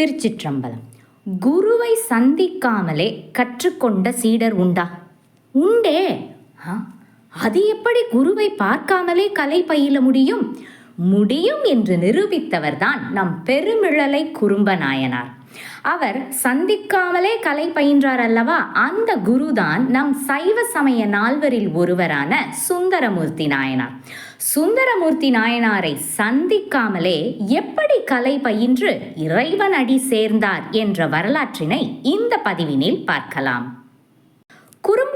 திருச்சிற்றம்பலம். குருவை சந்திக்காமலே கற்றுக்கொண்ட சீடர் உண்டா? உண்டே. ஆ, அது எப்படி குருவை பார்க்காமலே கலை பயில முடியும்? முடியும் என்று நிரூபித்தவர்தான் நம் பெருமிழலை குறும்ப நாயனார் அவர் சந்திக்காமலே கலை பயின்றார் அல்லவா? அந்த குருதான் நம் சைவ சமய நால்வரில் ஒருவரான சுந்தரமூர்த்தி நாயனார். சுந்தரமூர்த்தி நாயனாரை சந்திக்காமலே எப்படி கலை பயின்று இறைவன் அடி சேர்ந்தார் என்ற வரலாற்றினை இந்த பதிவினில் பார்க்கலாம்.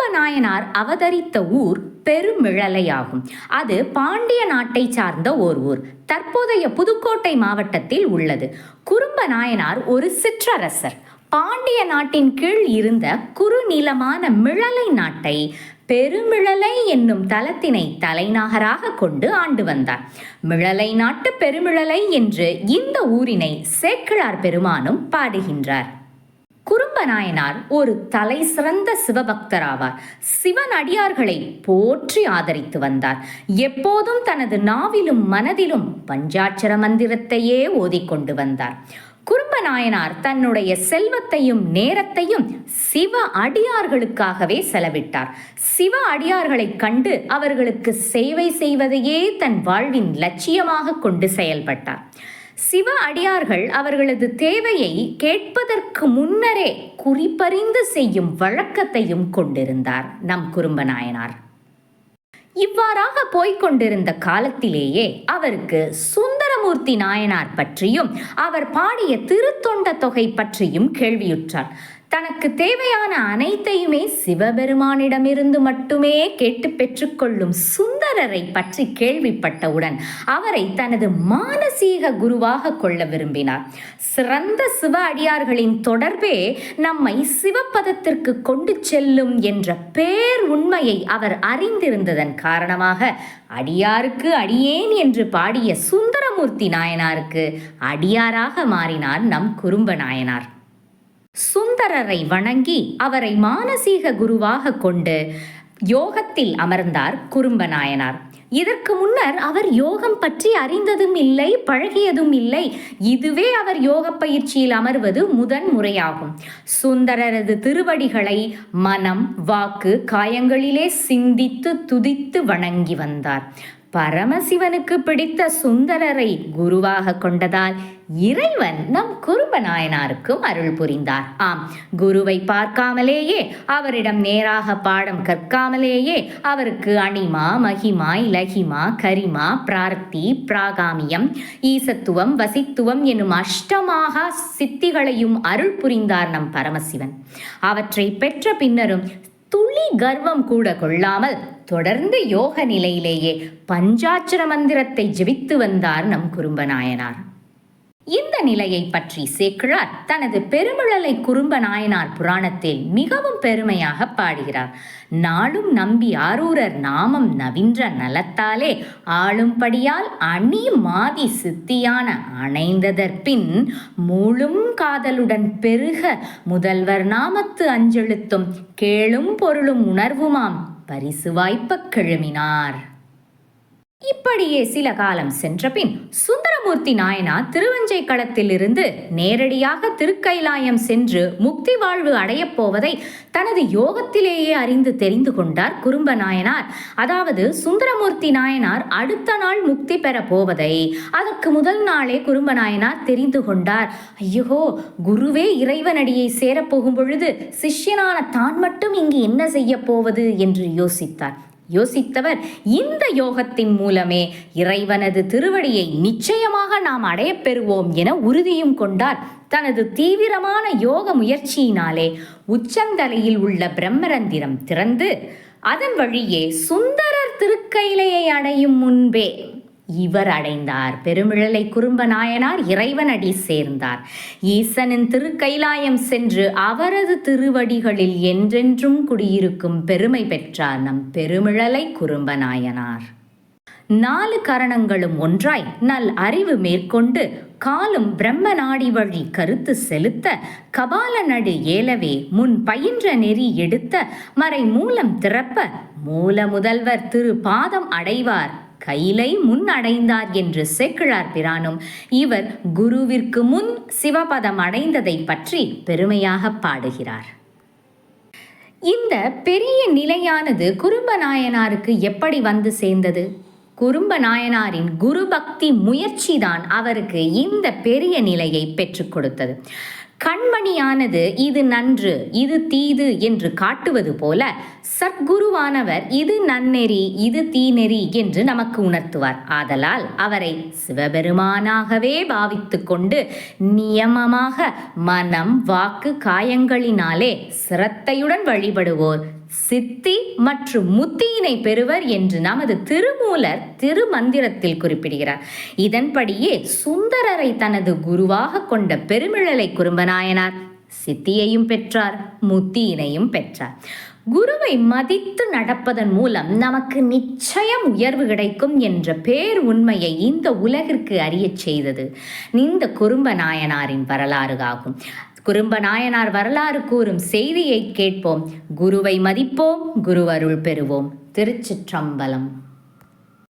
நாயனார் அவதரித்த ஊர் பெருமிழலையாகும். அது பாண்டிய நாட்டை சார்ந்த ஓர் ஊர். தற்போதைய புதுக்கோட்டை மாவட்டத்தில் உள்ளது. குறும்ப நாயனார் ஒரு சிற்றரசர். பாண்டிய நாட்டின் கீழ் இருந்த குறுநிலமான மிழலை நாட்டை பெருமிழலை என்னும் தலத்தினை தலைநகராக கொண்டு ஆண்டு வந்தார். மிழலை நாட்டு பெருமிழலை என்று இந்த ஊரினை சேக்கிழார் பெருமானும் பாடுகின்றார். குறும்பநாயனார் ஒரு தலை சிறந்த சிவபக்தராவார். சிவன் அடியார்களை போற்றி ஆதரித்து வந்தார். எப்போதும் தனது நாவிலும் மனதிலும் பஞ்சாட்சர மந்திரத்தையே ஓதிக்கொண்டு வந்தார். குறும்பநாயனார் தன்னுடைய செல்வத்தையும் நேரத்தையும் சிவ அடியார்களுக்காகவே செலவிட்டார். சிவ அடியார்களைக் கண்டு அவர்களுக்கு சேவை செய்வதையே தன் வாழ்வின் லட்சியமாக கொண்டு செயல்பட்டார். சிவ அடியார்கள் அவர்களது தேவையை கேட்பதற்கு முன்னரே குறிப்பறிந்து செய்யும் வழக்கத்தையும் கொண்டிருந்தார் நம் குறும்ப நாயனார் இவ்வாறாக போய்கொண்டிருந்த காலத்திலேயே அவருக்கு சுந்தரமூர்த்தி நாயனார் பற்றியும் அவர் பாடிய திருத்தொண்ட தொகை பற்றியும் கேள்வியுற்றார். தனக்கு தேவையான அனைத்தையுமே சிவபெருமானிடமிருந்து மட்டுமே கேட்டு பெற்றுக்கொள்ளும் சுந்தரரை பற்றி கேள்விப்பட்டவுடன் அவரை தனது மானசீக குருவாக கொள்ள விரும்பினார். சிறந்த சிவ அடியார்களின் தொடர்பே நம்மை சிவப்பதத்திற்கு கொண்டு செல்லும் என்ற பேர் உண்மையை அவர் அறிந்திருந்ததன் காரணமாக அடியாருக்கு அடியேன் என்று பாடிய சுந்தரமூர்த்தி நாயனாருக்கு அடியாராக மாறினார் நம் குறும்ப நாயனார். சுந்தரரை வணங்கி அவரை மானசீக குருவாக கொண்டு யோகத்தில் அமர்ந்தார் குறும்பநாயனார். இதற்கு முன்னர் அவர் யோகம் பற்றி அறிந்ததும் இல்லை பழகியதும் இல்லை. இதுவே அவர் யோக பயிற்சியில் அமர்வது முதன் முறையாகும். சுந்தரரது திருவடிகளை மனம் வாக்கு காயங்களிலே சிந்தித்து துதித்து வணங்கி வந்தார். பரமசிவனுக்கு பிடித்த சுந்தரரை குருவாக கொண்டதால் இறைவன் நம் குருபநாயனாருக்கும் அருள் புரிந்தார். ஆம் குருவை பார்க்காமலேயே அவரிடம் நேராக பாடம் கற்காமலேயே அவருக்கு அணிமா மகிமா இலகிமா கரிமா பிரார்த்தி பிராகாமியம் ஈசத்துவம் வசித்துவம் எனும் அஷ்டமாக சித்திகளையும் அருள் புரிந்தார் நம் பரமசிவன். அவற்றை பெற்ற பின்னரும் துளி கர்வம் கூட கொள்ளாமல் தொடர்ந்து யோக நிலையிலேயே பஞ்சாட்சர மந்திரத்தை ஜெபித்து வந்தார் நம் குறும்பநாயனார். இந்த நிலையை பற்றி சேக்கிழார் தனது பெருமிழலை குறும்ப நாயனார் புராணத்தில் மிகவும் பெருமையாக பாடுகிறார். நாளும் நம்பி ஆரூரர் நாமம் நவின்ற நலத்தாலே ஆளும்படியால் அணி மாதி சித்தியான அணைந்ததற்பின் மூழும் காதலுடன் பெருக முதல்வர் நாமத்து அஞ்செழுத்தும் கேளும் பொருளும் உணர்வுமாம் பரிசு வாய்ப்பக் கிழமினார். இப்படியே சில காலம் சென்றபின் சுந்தரமூர்த்தி நாயனார் திருவஞ்சை களத்திலிருந்து நேரடியாக திருக்கைலாயம் சென்று முக்தி வாழ்வு அடையப் போவதை தனது யோகத்திலேயே அறிந்து தெரிந்து கொண்டார் குறும்ப நாயனார். அதாவது சுந்தரமூர்த்தி நாயனார் அடுத்த நாள் முக்தி பெற போவதை அதற்கு முதல் நாளே குறும்ப நாயனார் தெரிந்து கொண்டார். ஐயோ குருவே இறைவனடியை சேரப்போகும் பொழுது சிஷ்யனான தான் மட்டும் இங்கு என்ன செய்ய போவது? என்று யோசித்தார். யோசித்தவர். இந்த யோகத்தின் மூலமே இறைவனது திருவடியை நிச்சயமாக நாம் அடைய பெறுவோம் என உறுதியும் கொண்டார். தனது தீவிரமான யோக முயற்சியினாலே உச்சந்தலையில் உள்ள பிரம்மரந்திரம் திறந்து அதன் வழியே சுந்தரர் திருக்கைலையை அடையும் முன்பே இவர் அடைந்தார். பெருமிழலை குறும்ப நாயனார் இறைவனடி சேர்ந்தார். ஈசனின் திருக்கைலாயம் சென்று அவரது திருவடிகளில் என்றென்றும் குடியிருக்கும் பெருமை பெற்றார் நம் பெருமிழலை குறும்ப நாயனார். நாலு கரணங்களும் ஒன்றாய் நல் அறிவு மேற்கொண்டு காலும் பிரம்ம நாடி வழி கருத்து செலுத்த கபால நடு ஏலவே முன் பயின்ற நெறி எடுத்த மறை மூலம் திறப்ப மூல முதல்வர் திரு பாதம் அடைவார். கையிலை முன் அடைந்தார் என்று சேக்கிழார் பிரானும். இவர் குருவிற்கு முன் சிவபதம் அடைந்ததை பற்றி பெருமையாக பாடுகிறார். இந்த பெரிய நிலையானது குறும்ப நாயனாருக்கு எப்படி வந்து சேர்ந்தது? குறும்ப நாயனாரின் குரு பக்தி முயற்சிதான் அவருக்கு இந்த பெரிய நிலையை பெற்றுக் கொடுத்தது. கண்மணியானது இது நன்று இது தீது என்று காட்டுவது போல சத்குருவானவர் இது நன்னெறி இது தீநெறி என்று நமக்கு உணர்த்துவார். ஆதலால் அவரை சிவபெருமானாகவே பாவித்து கொண்டு நியமமாக மனம் வாக்கு காயங்களினாலே சிரத்தையுடன் வழிபடுவோர் சித்தி மற்றும் முத்தியினை பெறுவர் என்று நமது திருமூலர் திருமந்திரத்தில் குறிப்பிடுகிறார். இதன்படியே சுந்தரரை தனது குருவாக கொண்ட பெருமிழலை குறும்பநாயனார் சித்தியையும் பெற்றார் முத்தியினையும் பெற்றார். குருவை மதித்து நடப்பதன் மூலம் நமக்கு நிச்சயம் உயர்வு கிடைக்கும் என்ற பேர் உண்மையை இந்த உலகிற்கு அறியச் செய்தது. இந்த குறும்ப நாயனாரின் வரலாறு ஆகும். குறும்ப நாயனார் வரலாறு கூறும் செய்தியை கேட்போம். குருவை மதிப்போம் குருவருள் பெறுவோம். திருச்சிற்றம்பலம்.